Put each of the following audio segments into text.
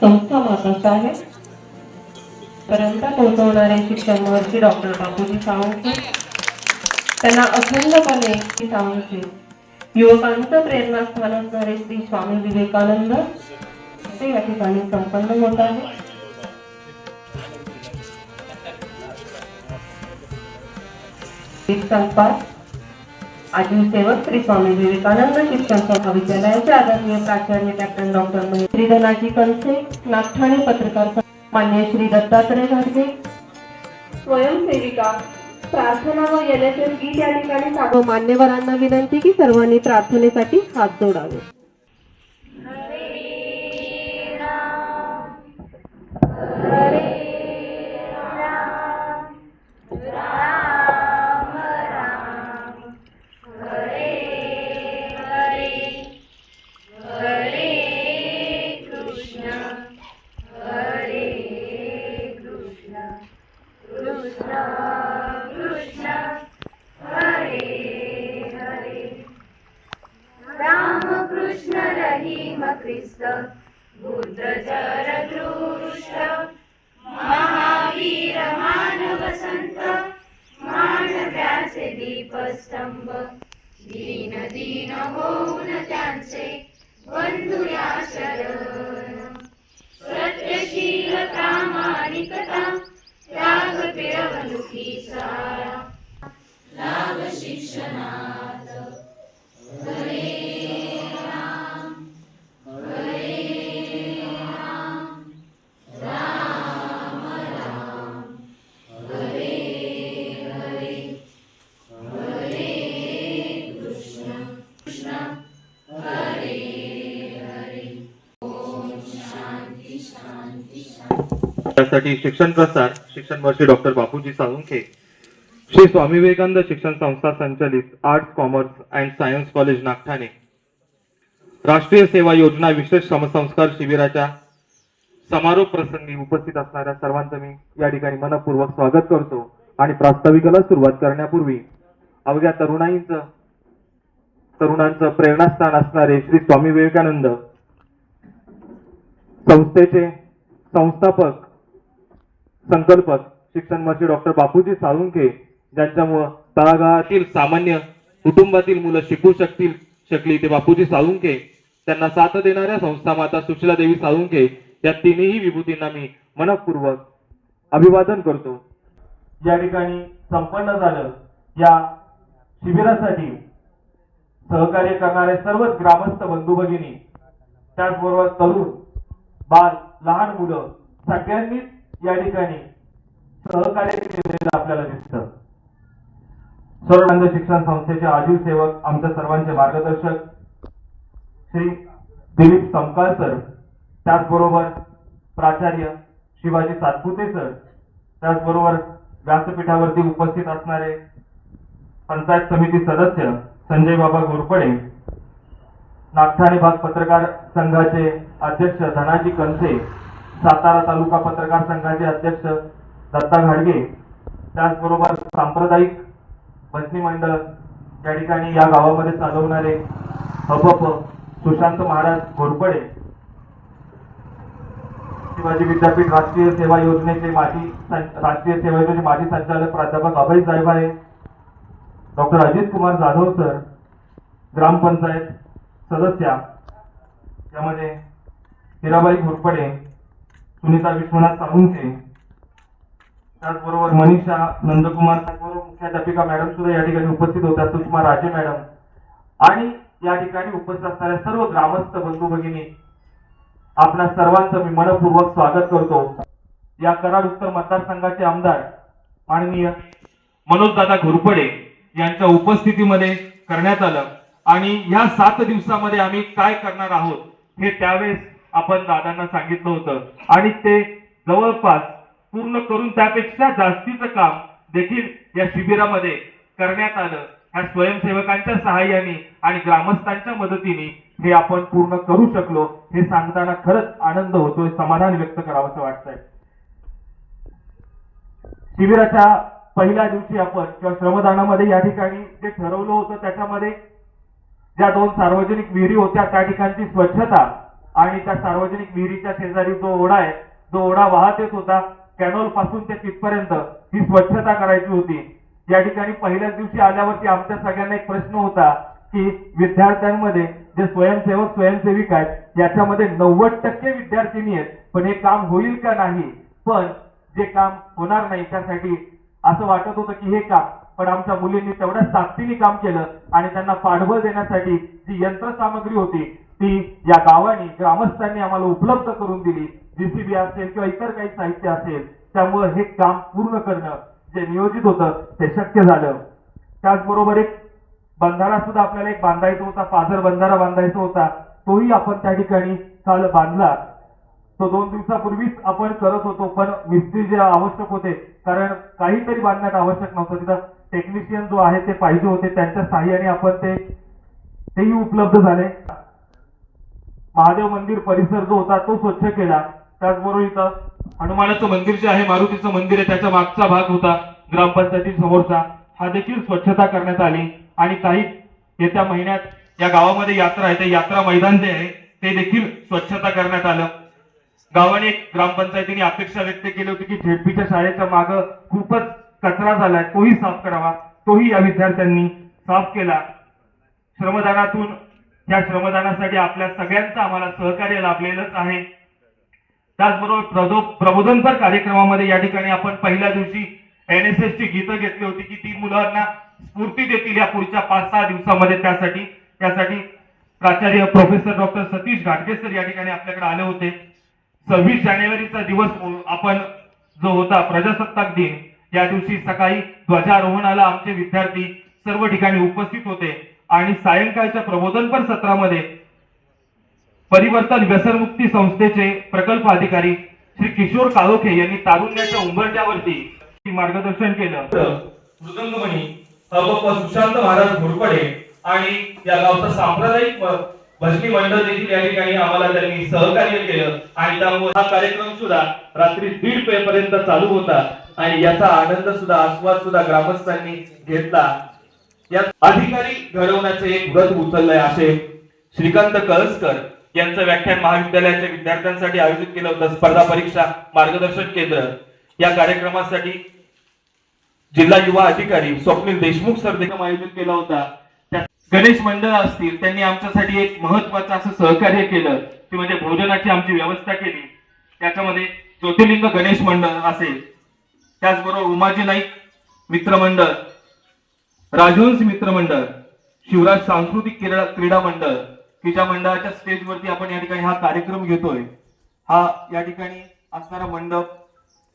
संस्था माता आहे पर्यंत पोहोचवणारे शिक्षण डॉक्टर बापूजी साळुंखे त्यांना अखंडपणे प्रेरणास्थान असणारे श्री स्वामी विवेकानंद ते संपन्न होत आहे संपात आजीव सेवक श्री स्वामी विवेकानंद शिक्षण महाविद्यालयाचे आदरणीय प्राचार्य कॅप्टन डॉक्टर महेश श्रीधनाजी कंसे नागठाणे पत्रकार मान्य श्री दत्तात्रय घाटगे स्वयंसेविका प्रार्थना व गीत या ठिकाणी मान्यवरांना विनंती की सर्वांनी प्रार्थनेसाठी हात जोडावे. स्तंभ. दीन दीन होऊन त्यांचे बंधुया शरण सत्यशील प्रामाणिकता त्याग पिरवणुकी यासाठी शिक्षण प्रसार शिक्षण वर्षी डॉक्टर बापूजी साळुंखे. श्री स्वामी विवेकानंद शिक्षण संस्था संचालित arts commerce and science college Nagthane. राष्ट्रीय सेवा योजना विशेष समसंस्कार शिबिराच्या समारोप प्रसंगी उपस्थित असणाऱ्या सर्वांचं मी या ठिकाणी मनपूर्वक स्वागत करतो आणि प्रास्ताविकाला सुरुवात करण्यापूर्वी अवघ्या तरुणाईंचं तरुणांचं प्रेरणास्थान असणारे श्री स्वामी विवेकानंद संस्थेचे संस्थापक संकल्पक शिक्षण मंत्री डॉक्टर बापूजी साळुंखे ज्यांच्यामुळं तळागाळातील सामान्य कुटुंबातील मुलं शिकू शकतील शकली ते बापूजी साळुंखे. त्यांना साथ देणाऱ्या संस्था माता सुशीला देवी साळुंखे या तिन्ही विभूतींना मी मनपूर्वक अभिवादन करतो. या ठिकाणी संपन्न झालं. या शिबिरासाठी सहकार्य करणारे सर्वच ग्रामस्थ बंधू भगिनी त्याचबरोबर तरुण बाल लहान मुलं सगळ्यांनीच या ठिकाणी सहकार्य केलेलं आपल्याला दिसतं. सर्वानंद शिक्षण संस्थेचे आजीव सेवक आमच्या सर्वांचे मार्गदर्शक श्री दिलीप समकाळ सर त्याचबरोबर प्राचार्य शिवाजी सातपुते सर त्याचबरोबर व्यासपीठावरती उपस्थित असणारे पंचायत समिती सदस्य संजय बाबा घोरपडे नागठाणे भाग पत्रकार संघाचे अध्यक्ष धनाजी कंसे सातारा तालुका पत्रकार संघाचे अध्यक्ष दत्ता घाडगे त्याचबरोबर सांप्रदायिक भजनी मंडळ या ठिकाणी या गावामध्ये चालवणारे हपप सुशांत महाराज घोरपडे शिवाजी विद्यापीठ राष्ट्रीय सेवा योजनेचे माजी राष्ट्रीय सेवा योजनेचे माजी संचालक प्राध्यापक अभय जायभाळे डॉक्टर अजित कुमार जाधव सर ग्रामपंचायत सदस्या यामध्ये हिराबाई घोरपडे सुनीता विश्वनाथ साळुंखे. त्याचबरोबर मनीषा नंदकुमार त्याचबरोबर मुख्याध्यापिका मॅडम सुद्धा या ठिकाणी उपस्थित होत्या सुषमा राजे मॅडम. आणि या ठिकाणी उपस्थित असणाऱ्या सर्व ग्रामस्थ बंधू भगिनी आपल्या सर्वांचं मी मनपूर्वक स्वागत करतो. या कराड उत्तर मतदारसंघाचे आमदार माननीय मनोजदादा घोरपडे यांच्या उपस्थितीमध्ये करण्यात आलं. आणि या सात दिवसामध्ये आम्ही काय करणार आहोत हे त्यावेळेस आपण दादांना सांगितलं होतं. आणि ते जवळपास पूर्ण करून त्यापेक्षा जास्तीचं काम देखील या शिबिरामध्ये करण्यात आलं. ह्या स्वयंसेवकांच्या सहाय्याने आणि ग्रामस्थांच्या मदतीने हे आपण पूर्ण करू शकलो हे सांगताना खरंच आनंद होतोय समाधान व्यक्त करावंसं वाटतंय. शिबिराच्या पहिल्या दिवशी आपण किंवा श्रमदानामध्ये या ठिकाणी जे ठरवलं होतं त्याच्यामध्ये ज्या दोन सार्वजनिक विहिरी होत्या त्या ठिकाणची स्वच्छता आणि त्या सार्वजनिक विहिरीच्या शेजारी जो ओढा आहे जो ओढा वाहत येत होता कॅनोलपासून ते तिथपर्यंत ही स्वच्छता करायची होती. या ठिकाणी पहिल्याच दिवशी आल्यावरती आमच्या सगळ्यांना एक प्रश्न होता की विद्यार्थ्यांमध्ये जे स्वयंसेवक स्वयंसेविका आहेत याच्यामध्ये नव्वद टक्के विद्यार्थिनी आहेत पण हे काम होईल का नाही? पण जे काम होणार नाही त्यासाठी असं वाटत होतं की हे काम पण आमच्या मुलींनी तेवढ्याच ताकदीने काम केलं आणि त्यांना पाठबळ देण्यासाठी जी यंत्रसामग्री होती ती या गावाने ग्रामस्थांनी आम्हाला उपलब्ध करून दिली. जीसीबी असेल किंवा इतर काही साहित्य असेल त्यामुळे हे काम पूर्ण करणं जे नियोजित होतं ते शक्य झालं. त्याचबरोबर एक बंधारा सुद्धा आपल्याला एक बांधायचा होता पाझर बंधारा बांधायचा होता. तोही आपण त्या ठिकाणी काल बांधला. तो दोन दिवसापूर्वीच आपण करत होतो पण मिस्त्री जे आवश्यक होते कारण काहीतरी बांधण्यात आवश्यक नव्हतं. तिथं टेक्निशियन जो आहे ते पाहिजे होते त्यांच्या सहाय्याने आपण ते तेही उपलब्ध झाले. महादेव मंदिर परिसर जो होता तो स्वच्छ केला. त्याचबरोबर इथं हनुमानाचं मंदिर जे आहे मारुतीचं मंदिर आहे त्याच्या मागचा भाग होता ग्रामपंचायती समोरचा. हा देखील स्वच्छता करण्यात आली. आणि काही येत्या महिन्यात या गावामध्ये यात्रा आहे ते यात्रा मैदान जे आहे ते देखील स्वच्छता करण्यात आलं. गावाने एक ग्रामपंचायतीने अपेक्षा व्यक्त केली होती की झेडपीच्या शाळेच्या मागं खूपच कचरा झालाय तोही साफ करावा. तोही या विद्यार्थ्यांनी साफ केला. श्रमदानातून या श्रमदानासाठी आपल्या सगळ्यांचं आम्हाला सहकार्य लाभलेलंच आहे. त्याचबरोबर प्रदो प्रबोधनपर कार्यक्रमामध्ये या ठिकाणी आपण पहिल्या दिवशी एन एस एस ची गीतं घेतली होती की ती मुलांना स्फूर्ती देतील या पुढच्या पाच सहा दिवसामध्ये त्यासाठी. त्यासाठी प्राचार्य प्रोफेसर डॉक्टर सतीश घाटगे सर या ठिकाणी आपल्याकडे आले होते. सव्वीस जानेवारीचा दिवस आपण जो होता प्रजासत्ताक दिन या दिवशी सकाळी ध्वजारोहणाला आमचे विद्यार्थी सर्व ठिकाणी उपस्थित होते. आणि सायंकाळच्या प्रबोधनपर सत्रामध्ये परिवर्तन व्यसनमुक्ती संस्थेचे प्रकल्प अधिकारी श्री किशोर काळोखे यांनी तारुण्याच्या उंबरट्यावरती मार्गदर्शन केलं. मृदंगमणी सुशांत महाराज घोरपडे आणि या गावचा सांप्रदायिक भजनी मंडळ देखील या ठिकाणी आम्हाला त्यांनी सहकार्य केलं. आणि त्यामुळे हा कार्यक्रम सुद्धा रात्री दीड पर्यंत चालू होता. आणि याचा आनंद सुद्धा आस्वाद सुद्धा ग्रामस्थांनी घेतला. यात अधिकारी घडवण्याचे एक व्रत उचललंय असे श्रीकांत कळसकर यांचं व्याख्यान महाविद्यालयाच्या विद्यार्थ्यांसाठी आयोजित केलं होतं. स्पर्धा परीक्षा मार्गदर्शन केंद्र. या कार्यक्रमासाठी जिल्हा युवा अधिकारी स्वप्नील देशमुख सर देखील आयोजित केला होता. त्या गणेश मंडळ असतील त्यांनी आमच्यासाठी एक महत्वाचं असं सहकार्य केलं ते म्हणजे भोजनाची आमची व्यवस्था केली. त्याच्यामध्ये ज्योतिर्लिंग गणेश मंडळ असेल. त्याचबरोबर उमाजी नाईक मित्रमंडळ राजहंस मित्रमंडळ शिवराज सांस्कृतिक क्रीडा क्रीडा मंडळ की ज्या मंडळाच्या स्टेजवरती आपण या ठिकाणी हा कार्यक्रम घेतोय. हा या ठिकाणी असणारा मंडप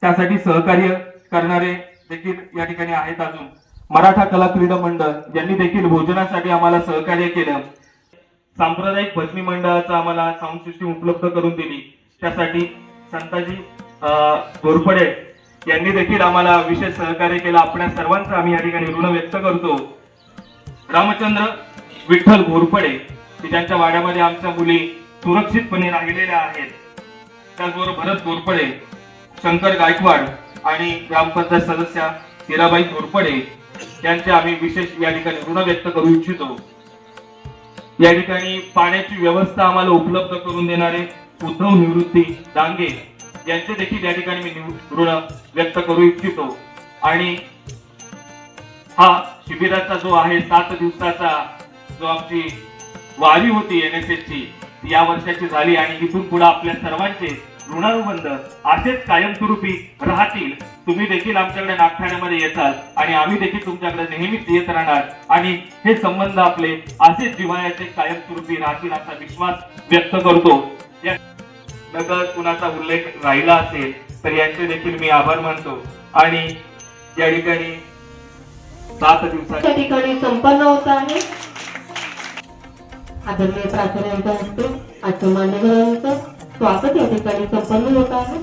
त्यासाठी सहकार्य करणारे देखील या ठिकाणी आहेत अजून. मराठा कला क्रीडा मंडळ ज्यांनी देखील भोजनासाठी आम्हाला सहकार्य केलं. सांप्रदायिक भजनी मंडळाचं आम्हाला साऊंड सिस्टीम उपलब्ध करून दिली. त्यासाठी संताजी अं, घोरपडे यांनी देखील आम्हाला विशेष सहकार्य केलं. आपल्या सर्वांचं आम्ही या ठिकाणी ऋण व्यक्त करतो. रामचंद्र विठ्ठल घोरपडे की ज्यांच्या वाड्यामध्ये आमच्या मुली सुरक्षितपणे राहिलेल्या आहेत. त्याचबरोबर भरत घोरपडे शंकर गायकवाड आणि ग्रामपंचायत सदस्या हिराबाई घोरपडे यांचे आम्ही विशेष या ठिकाणी ऋण व्यक्त करू इच्छितो. या ठिकाणी पाण्याची व्यवस्था आम्हाला उपलब्ध करून देणारे उद्धव निवृत्ती डांगे यांचे देखील या ठिकाणी मी ऋण व्यक्त करू इच्छितो. आणि हा शिबिराचा जो आहे सात दिवसाचा जो आमची वारी होती एन एस ची या वर्षाची झाली आणि इथून पुढे आपल्या सर्वांचे ऋणानुबंध असेच कायमस्वरूपी राहतील. तुम्ही देखील आमच्याकडे नागठाण्यामध्ये येताल आणि आम्ही देखील तुमच्याकडे नेहमीच येत राहणार. आणि हे संबंध आपले असेच जिव्हाळ्याचे कायमस्वरूपी राहतील असा विश्वास व्यक्त करतो. या नगर कुणाचा उल्लेख राहिला असेल तर यांचे देखील मी आभार मानतो. आणि या ठिकाणी सात दिवसाच्या त्या ठिकाणी संपन्न होत आहे. आदरणीय प्राचार्यांच्या हस्ते आजच्या मान्यवरांचं स्वागत या ठिकाणी संपन्न होत आहे.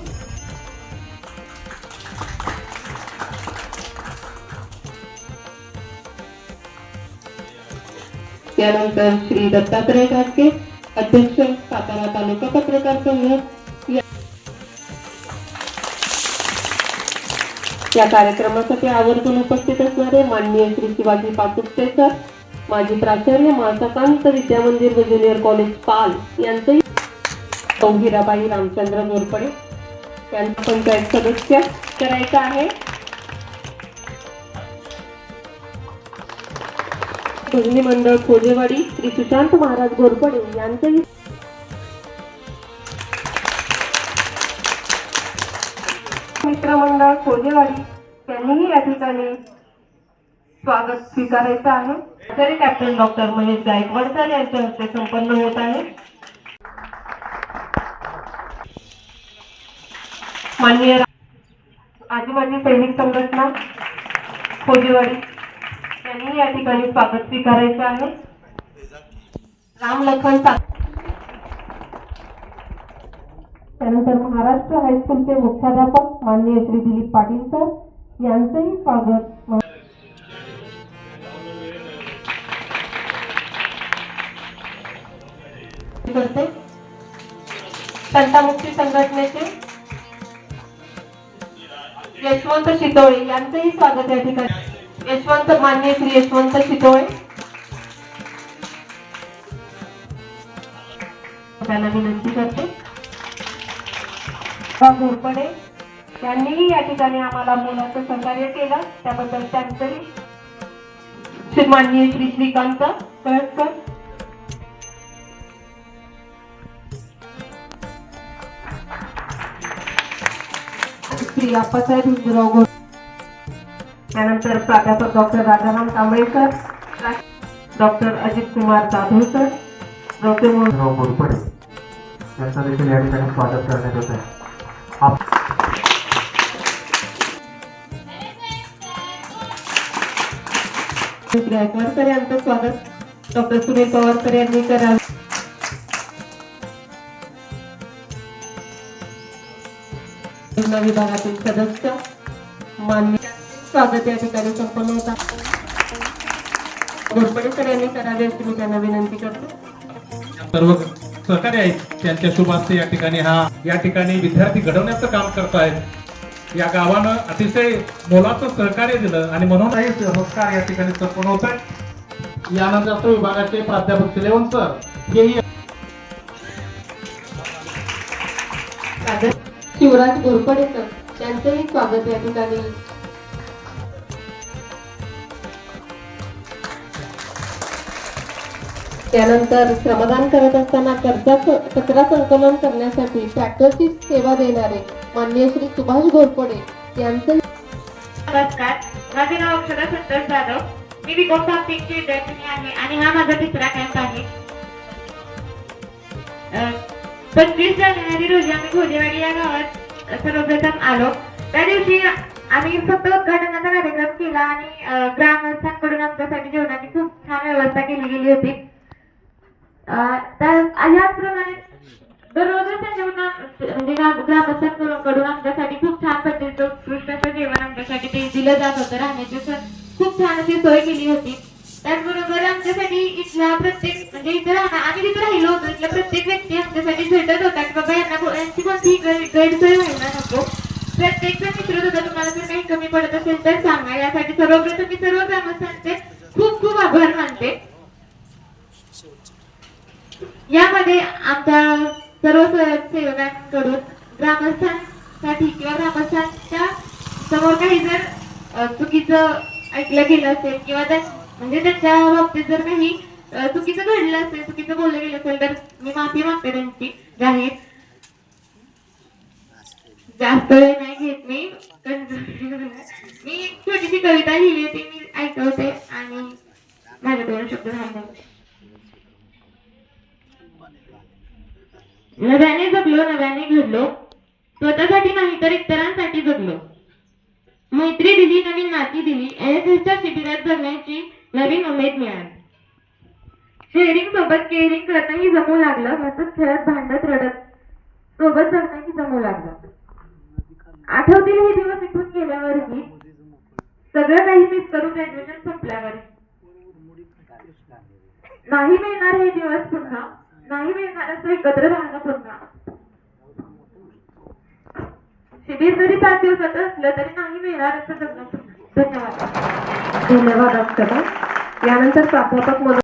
त्यानंतर श्री दत्तात्रय घाटके अध्यक्ष सातारा तालुका पत्रकार संघ या- कार्यक्रमासाठी आवर्जून उपस्थित असणारे माननीय श्री शिवाजी पाचुकते सर माजी प्राचार्य मासाकांत विद्यामंदिर व ज्युनियर कॉलेज पाल यांचंही हिराबाई रामचंद्र गोरपडे यांचा पंचायत सदस्य करायचं आहे. भजनी मंडळ खोजेवाडी श्री सुशांत महाराज गोरपडे यांचंही मित्रमंडळ खोजेवाडी यांनीही या ठिकाणी स्वागत स्वीकारायचं आहे. तरी captain doctor Mahesh Gaikwad sir यांच्या हस्ते संपन्न होत आहे. माननीय आजी आदिवासी सैनिक संघटना खोजेवाडी यांनी या ठिकाणी स्वागत स्वीकारायचं आहे. राम लखन त्यानंतर महाराष्ट्र हायस्कूलचे मुख्याध्यापक माननीय श्री दिलीप पाटील सर यांचंही स्वागत. करते. संतामुक्ती संघटनेचे यशवंत शितोळे यांचंही स्वागत या ठिकाणी यशवंत मान्य श्री यशवंत शितोळे. त्यांना विनंती करते. घोरपडे यांनीही या ठिकाणी आम्हाला मुलाचं सहकार्य केलं. त्याबद्दल त्यांचंही श्री माननीय श्री श्रीकांत कळसकर. श्री आप्पासाहेब हिंदूराव त्यानंतर प्राध्यापक doctor Rajaram Kamblekar doctor Ajit Kumar sir doctor Rao Gorpade यांचं देखील या ठिकाणी स्वागत करण्यात येत आहे. आप- गायकवाड सर यांचं स्वागत. डॉक्टर सुनील पवार सर यांनी करावे विभागातील सदस्य मान्य स्वागत या ठिकाणी संपन्न होता. घोरपडे सर यांनी करावे अशी मी त्यांना विनंती करतो. सर्व सहकारी आहेत. त्यांच्या शुभ हस्ते या ठिकाणी हा या ठिकाणी विद्यार्थी घडवण्याचं काम करतायत. या गावानं अतिशय मोलाचं सहकार्य दिलं आणि म्हणून काही संस्कार या ठिकाणी संपन्न होत आहेत यानंतर विभागाचे प्राध्यापक शिलेवन सर हेही शिवराज घोरपडे सर त्यांचंही स्वागत या ठिकाणी. त्यानंतर श्रमदान करत असताना कर्जा कचरा संकलन करण्यासाठी ट्रॅक्टरची सेवा देणारे मान्य श्री सुभाष घोरपडे यांचं नमस्कार. माझे नाव अक्षरा संतोष जाधव. मी बिकॉम फार्मिंगची विद्यार्थिनी आहे आणि हा माझा तिसरा कॅम्प आहे. पंचवीस जानेवारी रोजी आम्ही खोजेवाडी या गावात सर्वप्रथम आलो. त्या दिवशी आम्ही फक्त उद्घाटनाचा कार्यक्रम केला आणि ग्रामस्थांकडून आमच्यासाठी जेवणाची खूप छान व्यवस्था केली गेली होती. याचप्रमाणे तर ह्याचप्रमाणे त्यांच्याकडून म्हणजे ग्रामस्थांकडून आमच्यासाठी खूप छान पद्धतीचं उत्कृष्ट जेवण आमच्यासाठी ते दिलं जात होतं राहण्याची खूप छान अशी सोय केली होती त्याचबरोबर आमच्यासाठी इथला प्रत्येक म्हणजे इथे राहणार आम्ही तिथे राहिलो होतो इथला प्रत्येक व्यक्ती आमच्यासाठी झटत होता की बाबा यांना यांची कोणती गैरसोय व्हायला नको प्रत्येक जण विचारत होता तुम्हाला जर काही कमी पडत असेल तर सांगा यासाठी सर्वप्रथम मी सर्व ग्रामस्थांचे खूप खूप आभार मानते यामध्ये आमच्या सर्व स्वयंसेवकांकडून ग्रामस्थांसाठी किंवा ग्रामस्थांच्या समोर काही जर चुकीचं ऐकलं गेलं असेल किंवा त्या म्हणजे त्यांच्या बाबतीत जर काही चुकीचं घडलं असेल चुकीचं बोललं गेलं असेल तर मी माफी मागते त्यांची. जाहीर. जास्त वेळ नाही घेत मी. मी एक छोटीशी कविता लिहिली होती मी ऐकवते आणि माझ्या दोन शब्द झाले नव्याने जगलो नव्याने घडलो. स्वतःसाठी नाही तर इतरांसाठी जगलो. मैत्री दिली नवीन नाती दिली. एनएसएसच्या शिबिरात जगण्याची नवीन उमेद मिळाली. शेअरिंग सोबत केअरिंग करणंही जमू लागलं. हसत खेळत भांडत रडत सोबत जगणंही जमू लागलं. आठवतील हे दिवस इथून गेल्यावरही. सगळं काही मिस करून ग्रॅज्युएशन संपल्यावर नाही मिळणार हे दिवस पुन्हा. नाही मिळणार असं एकत्र राहणं पुन्हा शिबिर जरी पाच दिवसात असलं तरी नाही मिळणार असं जगणं पुन्हा. धन्यवाद. धन्यवाद डॉक्टर यानंतर प्राध्यापक म्हणून